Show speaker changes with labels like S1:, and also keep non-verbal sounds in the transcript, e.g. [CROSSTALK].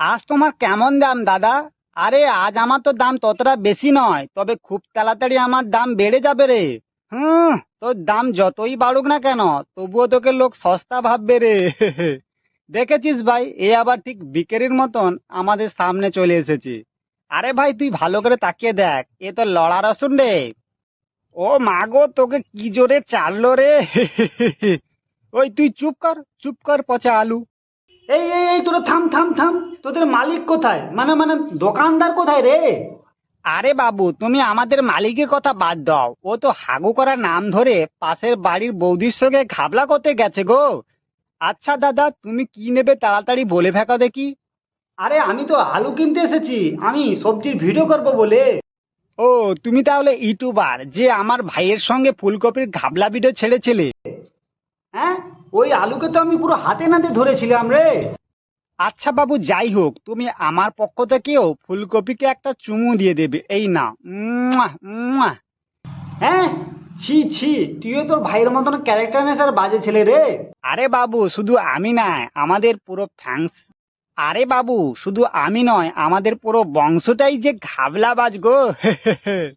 S1: আজ তোমার কেমন দাম, দাদা? আরে, আজ আমার তো দাম ততটা বেশি নয়, তবে খুব তাড়াতাড়ি আমার দাম বেড়ে যাবে রে। হুম, তোর দাম যতই বাড়ুক না কেন, তবুও তোকে লোক সস্তা ভাববে রে। [LAUGHS] দেখেছিস ভাই, এ আবার ঠিক বিকেরির মতন আমাদের সামনে চলে এসেছে। আরে ভাই, তুই ভালো করে তাকিয়ে দেখ, এ তো লড়া রসুন রে। ও মাগো তোকে কি জোরে চাললো রে? [LAUGHS] ওই তুই চুপ কর চুপ কর পচা আলু। এই এই এই তোরা থাম থাম থাম। তোদের মালিক কোথায়? মানে মানে দোকানদার কোথায় রে? আরে বাবু তুমি আমাদের মালিকের কথা বাদ দাও। ও তো হাগু করার নাম ধরে পাশের বাড়ির বৌদির সঙ্গে ঘাবলা করতে গেছে গো। আচ্ছা দাদা তুমি কি নেবে তাড়াতাড়ি বলে ফেকা দেখি। আরে আমি তো আলু কিনতে এসেছি। আমি সবজির ভিডিও করব বলে। ও তুমি তাহলে ইউটিউবার যে আমার ভাইয়ের সঙ্গে ফুলকপির ঘাবলা ভিডিও ছেড়েছিলে। ওই আলুকে তো আমি পুরো হাতে নাতে ধরেছিলাম রে। আচ্ছা বাবু যাই হোক তুমি আমার পক্ষ থেকেও ফুলকপিকে একটা চুমু দিয়ে দেবে। এই না। হ্যাঁ? ছি ছি তুইও তোর ভাইয়ের মতন ক্যারেক্টার নেশার বাজে ছেলে রে। আরে বাবু শুধু আমি নয় আমাদের পুরো ফ্যাংস আরে বাবু শুধু আমি নয় আমাদের পুরো বংশটাই যে ঘাবলা বাজ গো। [LAUGHS]